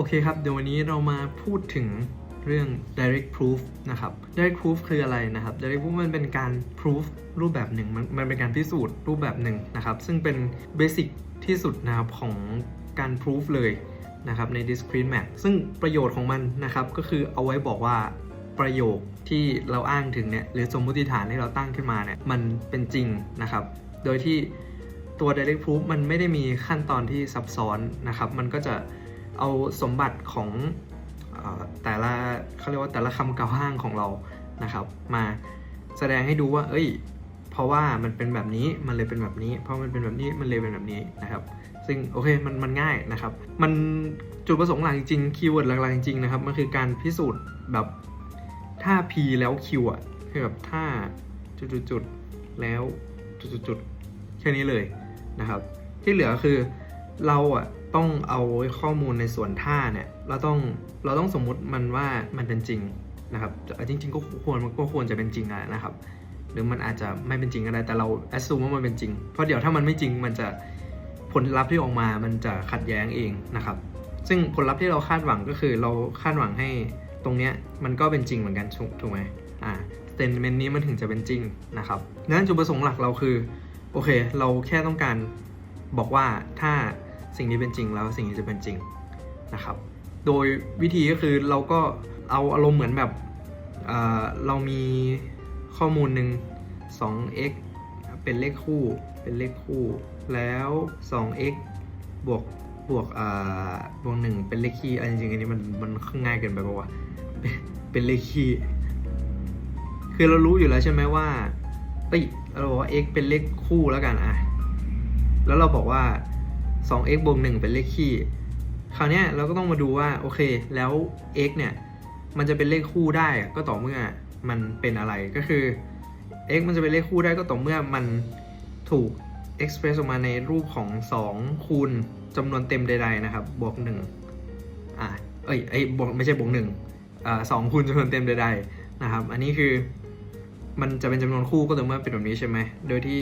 โอเคครับ เดี๋ยววันนี้เรามาพูดถึงเรื่อง direct proof นะครับ direct proof คืออะไรนะครับ direct proof มันเป็นการ proof รูปแบบหนึ่ง มันมันเป็นการพิสูจน์รูปแบบหนึ่งนะครับ ซึ่งเป็น basic ที่สุดนะครับของการ proof เลยนะครับใน discrete math ซึ่งประโยชน์ของมันนะครับ ก็คือเอาไว้บอกว่าประโยคที่เราอ้างถึงเนี่ยหรือสมมติฐานที่เราตั้งขึ้นมาเนี่ยมันเป็นจริงนะครับ โดยที่ตัว direct proof มันไม่ได้มีขั้นตอนที่ซับซ้อนนะครับ มันก็จะ เอาสมบัติของอแต่ละเขาเรียกว่าแต่ละคำกล่าวอ้างของเรานะครับ มาแสดงให้ดูว่า เอ้ย เพราะว่ามันเป็นแบบนี้มันเลยเป็นแบบนี้ เพราะมันเป็นแบบนี้มันเลยเป็นแบบนี้นะครับ ซึ่งโอเคมันมันง่ายนะครับ มันจุดประสงค์หลักจริงๆคีย์เวิร์ดหลักๆจริงๆนะครับมันคือการพิสูจน์แบบถ้า p แล้ว q อะคือแบบถ้าจุดๆแล้วจุดๆๆแค่นี้เลยนะครับ ที่เหลือคือเราอะ ต้องเอาข้อมูลในส่วนท่าเนี่ยเราต้องเราต้องสมมุติมันว่ามันเป็นจริงนะครับจริง ๆ ก็ควรมันก็ควรจะเป็นจริงอะนะครับ หรือมันอาจจะไม่เป็นจริงก็ได้แต่เราแอดซูมว่ามันเป็นจริง เพราะเดี๋ยวถ้ามันไม่จริงมันจะผลลัพธ์ที่ออกมามันจะขัดแย้งเองนะครับ ซึ่งผลลัพธ์ที่เราคาดหวังก็คือเราคาดหวังให้ตรงเนี้ยมันก็เป็นจริงเหมือนกันถูกไหมอ่าสเตนเมนต์นี้มันถึงจะเป็นจริงนะครับงั้นจุดประสงค์หลักเราคือโอเค เราแค่ต้องการบอกว่าถ้า สิ่งนี้เป็นจริงแล้วสิ่งนี้จะเป็นจริงนะครับ โดยวิธีก็คือเราก็เอาอารมณ์เหมือนแบบเเรามีข้อมูลหนึ่ง 2x เป็นเลขคู่เป็นเลขคู่ แล้ว 2x บวกบวกอ่าบวกหนึ่งเป็นเลขคี่อันจริงๆอันนี้มันมันง่ายเกินไปปะวะเป็นเลขคี่คือเรารู้อยู่แล้วใช่ไหมว่าเอ้ยเราบอกว่า x เป็นเลขคู่แล้วกันอะแล้วเราบอกว่า 2x บวก1เป็นเลขคี่ คราวนี้เราก็ต้องมาดูว่าโอเคแล้ว x เนี่ยมันจะเป็นเลขคู่ได้ก็ต่อเมื่อมันเป็นอะไรก็คือ x มันจะเป็นเลขคู่ได้ก็ต่อเมื่อมันถูก express ออกมาในรูปของ 2 คูณจำนวนเต็มใดๆนะครับบวก1อะเอ้ยไอ้บวกไม่ใช่บวก1อ่าสองคูณจำนวนเต็มใดๆนะครับ อันนี้คือมันจะเป็นจำนวนคู่ก็ต่อเมื่อเป็นแบบนี้ใช่ไหมโดยที่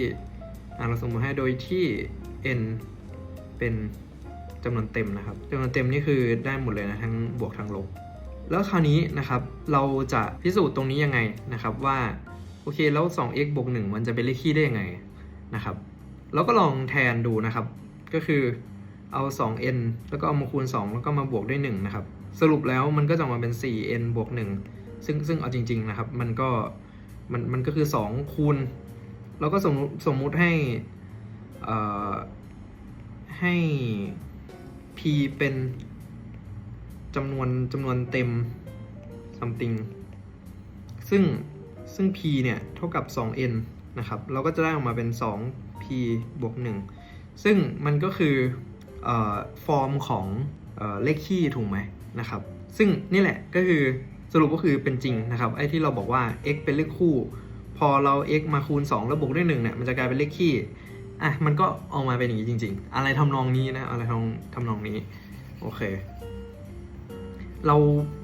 อ่าเราสมมติให้โดยที่ n เป็นจำนวนเต็มนะครับจำนวนเต็มนี่คือได้หมดเลยนะทั้งบวกทั้งลบแล้วคราวนี้นะครับเราจะพิสูจน์ตรงนี้ยังไงนะครับว่าโอเคแล้ว 2x บวก1มันจะเป็นเลขคี่ได้ยังไงนะครับเราก็ลองแทนดูนะครับ ก็คือเอา 2n แล้วก็เอามาคูณ 2 แล้วก็มาบวกด้วย1นะครับสรุปแล้วมันก็จะมาเป็น 4n บวก1ซึ่งซึ่งเอาจริงๆนะครับมันก็มันมันก็คือ 2 คูณเราก็สมมุติสมมุติให้เอ่อ ให้ p เป็นจำนวนจำนวนเต็ม something ซึ่งซึ่ง p เนี่ยเท่ากับ 2n นะครับ เราก็จะได้ออกมาเป็น 2p บวก 1 ซึ่งมันก็คืออฟอร์มของเอเลขคี่ถูกไหมนะครับ ซึ่งนี่แหละก็คือสรุปก็คือเป็นจริงนะครับ ไอ้ที่เราบอกว่า x เป็นเลขคู่ พอเรา x มาคูณ 2 แล้วบวกด้วย1เนี่ยมันจะกลายเป็นเลขคี่ อะมันก็ออกมาเป็นอย่างนี้จริง ๆ อะไรทำนองนี้นะ อะไรทำทำนองนี้ โอเค เรา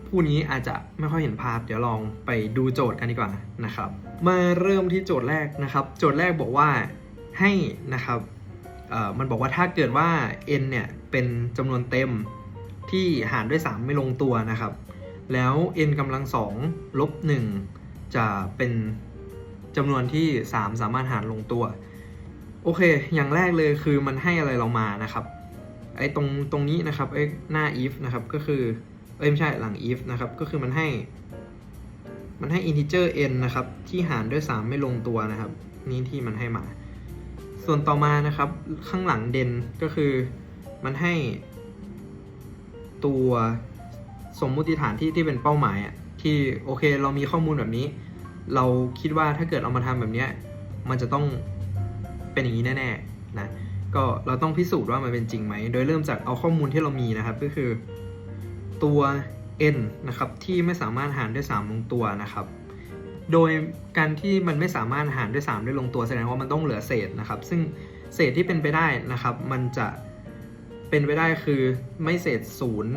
พูดนี้อาจจะไม่ค่อยเห็นภาพ เดี๋ยวลองไปดูโจทย์กันดีกว่านะครับ มาเริ่มที่โจทย์แรกนะครับ โจทย์แรกบอกว่าให้นะครับมันบอกว่าถ้าเกิดว่า n เนี่ยเป็นจำนวนเต็มที่หารด้วย 3 ไม่ลงตัวนะครับ แล้ว n กำลัง2ลบ1จะเป็นจำนวนที่ 3 สามารถหารลงตัว โอเค อย่างแรกเลยคือมันให้อะไรเรามานะครับ ไอ้ตรงตรงนี้นะครับไอ้หน้า if นะครับก็คือเอ้ยไม่ใช่หลัง if นะครับก็คือมันให้ มันให้ integer n นะครับที่หารด้วย 3 ไม่ลงตัวนะครับ นี่ที่มันให้มา ส่วนต่อมานะครับข้างหลังเดนก็คือมันให้ ตัวสมมุติฐานที่ที่เป็นเป้าหมายอะที่โอเคเรามีข้อมูลแบบนี้ เราคิดว่าถ้าเกิดเอามาทำแบบเนี้ยมันจะต้อง เป็นอย่างนี้แน่ๆนะก็เราต้องพิสูจน์ว่ามันเป็นจริงไหม โดยเริ่มจากเอาข้อมูลที่เรามีนะครับ ก็คือตัว n นะครับที่ไม่สามารถหารด้วย3ลงตัวนะครับ โดยการที่มันไม่สามารถหารด้วย3ได้ลงตัวแสดงว่ามันต้องเหลือเศษนะครับ ซึ่งเศษที่เป็นไปได้นะครับ มันจะเป็นไปได้คือไม่เศษ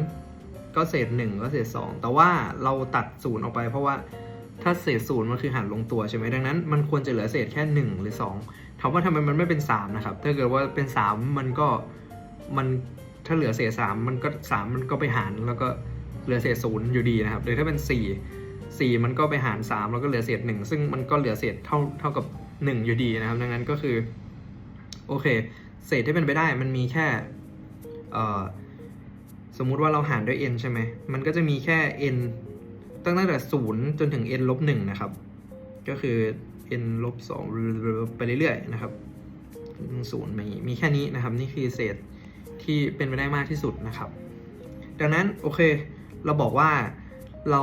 0 ก็เศษ 1 ก็เศษ 2 แต่ว่าเราตัด 0 ออกไปเพราะว่าถ้าเศษ 0 มันคือหารลงตัวใช่ไหมดังนั้น มันควรจะเหลือเศษแค่ 1 หรือ 2 ถามว่าทำไมมันไม่เป็น3นะครับ ถ้าเกิดว่าเป็น3มันก็มันถ้าเหลือเศษสามมันก็สามมันก็ไปหารแล้วก็เหลือเศษศูนย์อยู่ดีนะครับหรือถ้าเป็นสี่สี่มันก็ไปหารสามแล้วก็เหลือเศษหนึ่งซึ่งมันก็เหลือเศษเท่าเท่ากับหนึ่งอยู่ดีนะครับ ดังนั้นก็คือโอเค เศษที่เป็นไปได้มันมีแค่เอ่อสมมุติว่าเราหารด้วย n ใช่ไหมมันก็จะมีแค่ n ตั้งแต่ศูนย์จนถึง n ลบหนึ่งนะครับ ก็คือ n ลบสองไปเรื่อยๆนะครับศูนย์มีมีแค่นี้นะครับ นี่คือเศษที่เป็นไปได้มากที่สุดนะครับ ดังนั้นโอเค เราบอกว่าเรา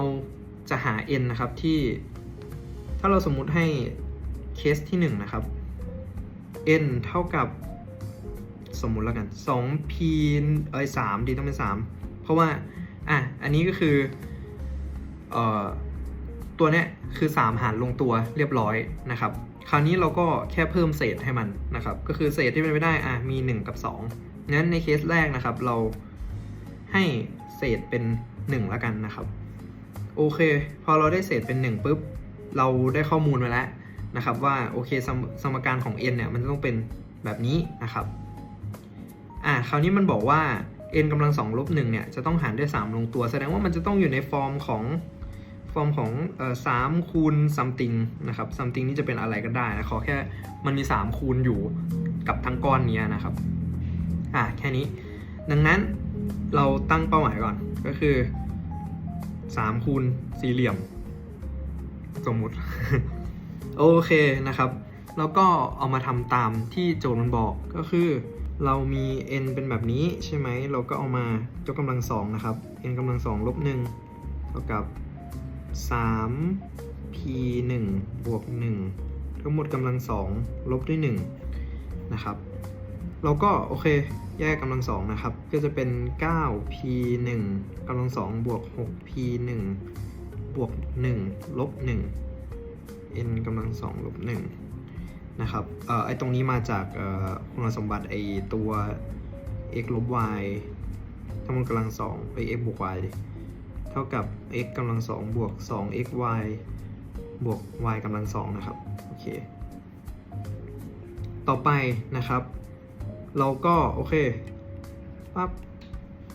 จะหา n นะครับที่ ถ้าเราสมมุติให้เคสที่ 1 นะครับ n เท่ากับสมมุติแล้วกัน 2p เอ้ย3ดีต้องเป็น 3 เพราะว่า อะ อันนี้ก็คือ เอ่อ ตัวเนี้ยคือ 3 หารลงตัวเรียบร้อยนะครับคราวนี้เราก็แค่เพิ่มเศษให้มันนะครับก็คือเศษที่เป็นไปได้อะมี 1 กับ2งั้นในเคสแรกนะครับ เราให้เศษเป็น 1 แล้วกันนะครับโอเค พอเราได้เศษเป็น 1ปุ๊บเราได้ข้อมูลมาแล้วนะครับว่าโอเคสมสมการของ n เนี่ยมันต้องเป็นแบบนี้นะครับอ่าคราวนี้มันบอกว่า n กำลังสองลบหนึ่งเนี่ยจะต้องหารด้วย 3 ลงตัว แสดงว่ามันจะต้องอยู่ในฟอร์มของ ฟอร์มของสามคูณ something นะครับ something นี่จะเป็นอะไรก็ได้นะขอแค่มันมี 3 คูณอยู่กับทั้งก้อนเนี้ยนะครับอ่าแค่นี้ ดังนั้นเราตั้งเป้าหมายก่อนก็คือ3คูณสี่เหลี่ยม สมมุติ โอเคนะครับ แล้วก็เอามาทำตามที่โจทย์มันบอกก็คือเรามี n เป็นแบบนี้ใช่ไหม เราก็เอามายกกำลังสองนะครับ n กำลังสองลบหนึ่งเท่ากับ 3 p 1บวก1ทั้งหมดกำลังสองลบด้วย1นะครับเราก็โอเคแยกกำลังสองนะครับ ก็จะเป็น 9 p 1กำลังสองบวก 6 p 1บวก 1 ลบ 1 n กำลังสองลบ1นะครับเอ่อไอตรงนี้มาจากเอ่อคุณสมบัติไอตัว x ลบ y ทั้งหมดกำลังสองไอ x บวก y เท่ากับ x กำลังสองบวก 2 x y บวก y กำลังสองนะครับ โอเค ต่อไปนะครับ เราก็โอเคปั๊บ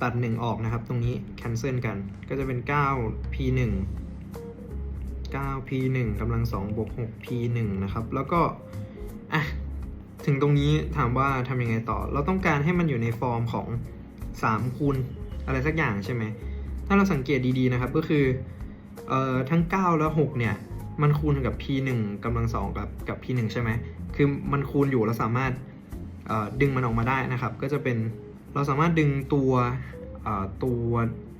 ตัด 1 ออกนะครับ ตรงนี้ cancel กัน ก็จะเป็น 9 p 1 9 p 1กำลัง2บวก 6 p 1นะครับ แล้วก็อะถึงตรงนี้ถามว่าทำยังไงต่อ เราต้องการให้มันอยู่ในฟอร์มของ 3 คูณอะไรสักอย่างใช่ไหม ถ้าเราสังเกตดีๆนะครับก็คือเอ่อทั้ง 9 และ 6 เนี่ย มันคูณกับ p 1กำลัง2กับกับ p 1ใช่ไหมคือมันคูณอยู่เราสามารถดึงมันออกมาได้นะครับ ก็จะเป็นเราสามารถดึงตัวตัว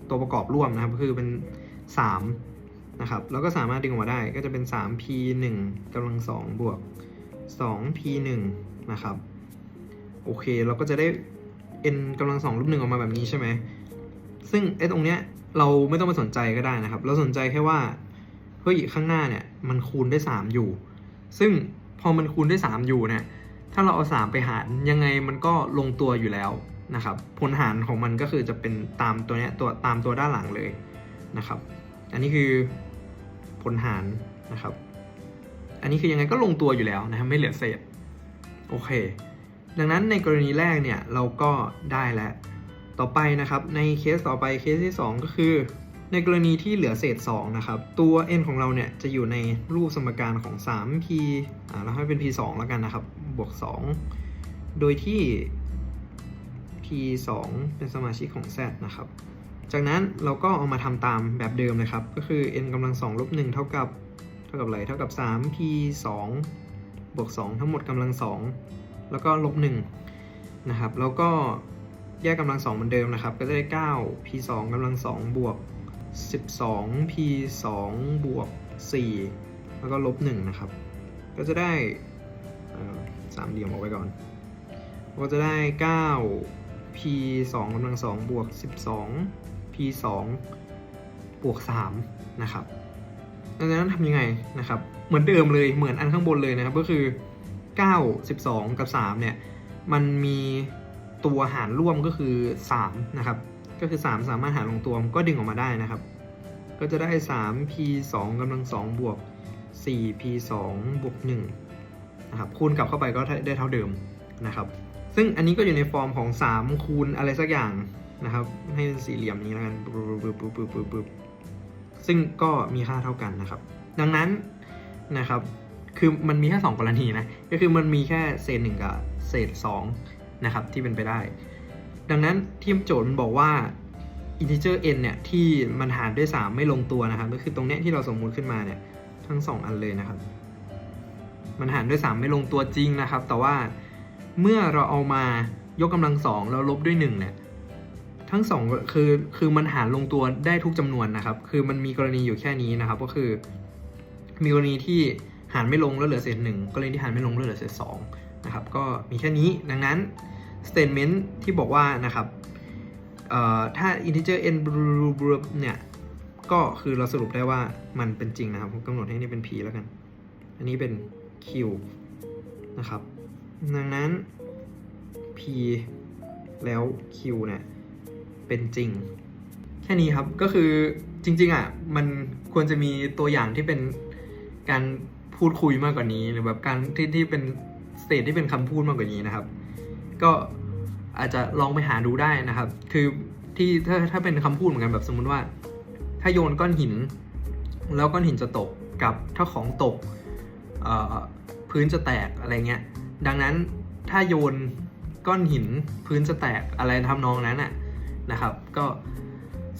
ตัวประกอบร่วมนะครับก็คือเป็น3นะครับแล้วก็สามารถดึงออกมาได้ก็จะเป็น 3p 1กำลัง2บวก 2p 1นะครับโอเคเราก็จะได้ n กำลัง2ลบ1ออกมาแบบนี้ใช่ไหมซึ่งไอ้ตรงเนี้ย เราไม่ต้องไปสนใจก็ได้นะครับ เราสนใจแค่ว่าเฮ้ยข้างหน้าเนี่ยมันคูณได้ 3 อยู่ ซึ่งพอมันคูณได้ 3 อยู่เนี่ยถ้าเราเอา 3 ไปหารยังไงมันก็ลงตัวอยู่แล้วนะครับผลหารของมันก็คือจะเป็นตามตัวเนี้ยตัวตามตัวด้านหลังเลยนะครับ อันนี้คือผลหารนะครับ อันนี้คือยังไงก็ลงตัวอยู่แล้วนะครับไม่เหลือเศษโอเค ดังนั้นในกรณีแรกเนี่ยเราก็ได้แล้ว ต่อไปนะครับ ในเคสต่อไปเคสที่ 2 ก็คือ ในกรณีที่เหลือเศษ 2 นะครับ ตัว n ของเราเนี่ยจะอยู่ในรูปสมการของ 3p อ่าเราให้เป็น p 2แล้วกันนะครับ บวก 2 โดยที่ p 2เป็นสมาชิกของ z นะครับ จากนั้นเราก็เอามาทำตามแบบเดิมเลยครับ ก็คือ n กำลัง2ลบ1เท่ากับเท่ากับอะไรเท่ากับ 3p 2บวก 2 ทั้งหมดกำลัง 2 แล้วก็ลบ1นะครับ แล้วก็ แยกกำลัง2เหมือนเดิมนะครับ ก็จะได้ 9 p 2กำลัง2บวก 12 p 2บวก 4 แล้วก็ลบ1นะครับ ก็จะได้สามเหลี่ยมออกไปก่อน ก็จะได้ 9 p 2กำลัง2บวก 12 p 2บวก3นะครับดังนั้นทำยังไงนะครับ เหมือนเดิมเลย เหมือนอันข้างบนเลยนะครับ ก็คือ 9 12 กับ 3 เนี่ย มันมี ตัวหารร่วมก็คือ 3 นะครับ ก็คือ 3 สามารถหารลงตัวก็ดึงออกมาได้นะครับ ก็จะได้ 3 p 2กำลัง2บวก 4 p 2บวก1นะครับคูณกลับเข้าไปก็ได้เท่าเดิมนะครับ ซึ่งอันนี้ก็อยู่ในฟอร์มของ 3 คูณอะไรสักอย่างนะครับ ให้เป็นสี่เหลี่ยมนี้แล้วกันปึ๊บปึ๊บปึ๊บปึ๊บปุ๊บซึ่งก็มีค่าเท่ากันนะครับ ดังนั้นนะครับ คือมันมีแค่2กรณีนะ ก็คือมันมีแค่เศษหนึ่งกับเศษ2 นะครับที่เป็นไปได้ ดังนั้นที่โจทย์มันบอกว่า integer n เนี่ยที่มันหารด้วย 3 ไม่ลงตัวนะครับก็คือตรงเนี้ยที่เราสมมุติขึ้นมาเนี่ยทั้ง 2 อันเลยนะครับ มันหารด้วย 3 ไม่ลงตัวจริงนะครับ แต่ว่าเมื่อเราเอามายกกำลังสองแล้วลบด้วย1เนี่ยทั้งสองคือคือมันหารลงตัวได้ทุกจำนวนนะครับ คือมันมีกรณีอยู่แค่นี้นะครับ ก็คือ มีกรณีที่หารไม่ลงแล้วเหลือเศษหนึ่งกรณีที่หารไม่ลงแล้วเหลือเศษสอง นะครับก็มีแค่นี้ดังนั้น statement ที่บอกว่านะครับเอ่อถ้า integer n เนี่ยก็คือเราสรุปได้ว่ามันเป็นจริงนะครับผมกำหนดให้นี่เป็น p แล้วกัน อันนี้เป็น q นะครับ ดังนั้น p แล้ว q เนี่ยเป็นจริง แค่นี้ครับก็คือจริงๆอะมันควรจะมีตัวอย่างที่เป็นการพูดคุยมากกว่านี้หรือแบบการที่ที่เป็น เตทที่เป็นคำพูดมากกว่านี้นะครับ ก็อาจจะลองไปหาดูได้นะครับ คือที่ถ้าถ้าเป็นคำพูดเหมือนกันแบบสมมุติว่า ถ้าโยนก้อนหิน แล้วก้อนหินจะตกกับถ้าของตกพื้นจะแตกอะไรเงี้ย ดังนั้นถ้าโยนก้อนหินพื้นจะแตกอะไรทำนองนั้นน่ะนะครับ ก็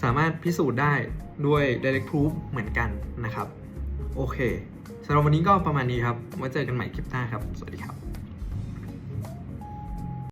สามารถพิสูจน์ได้ด้วย direct proof เหมือนกันนะครับ โอเคสำหรับวันนี้ก็ประมาณนี้ครับไว้เจอกันใหม่คลิปหน้าครับ สวัสดีครับ